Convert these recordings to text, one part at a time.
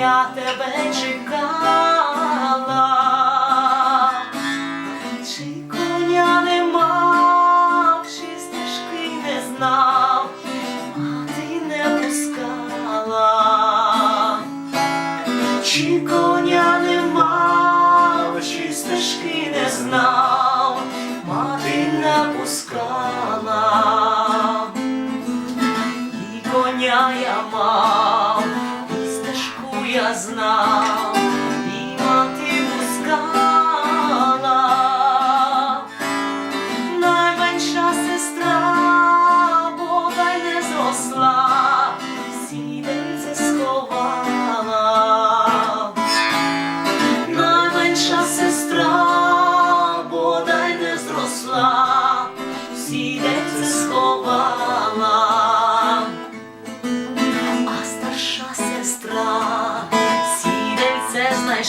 я тебе чекала, чи коня не мав, чи стежки не знав, мати не пускала, чи коня не мав, чи стежки не знав, мати не пускала. Я мав, і стежку я знав,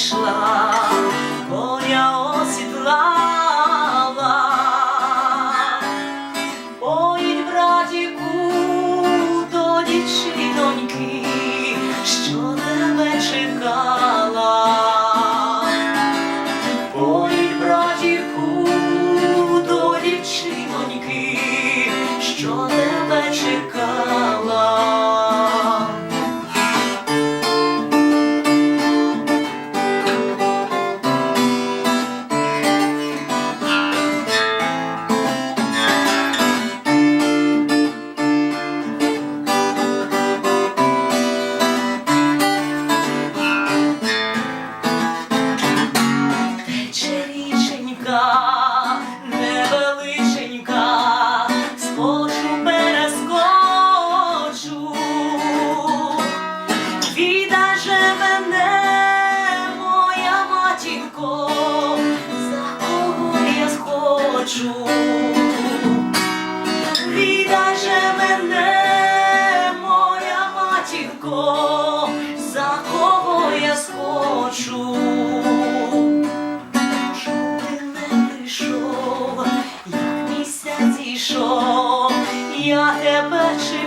знайшла, коня осідлала. Поїдь, братіку, до дівчиноньки, що тебе чекала. Поїдь, братіку, до дівчиноньки, що тебе чекала. Річенька, невеличенька, скочу, перескочу. Віда же мене, моя матінко, за кого я схочу. Віда же мене, моя матінко, за кого я схочу. Ішов, я тебе чекала,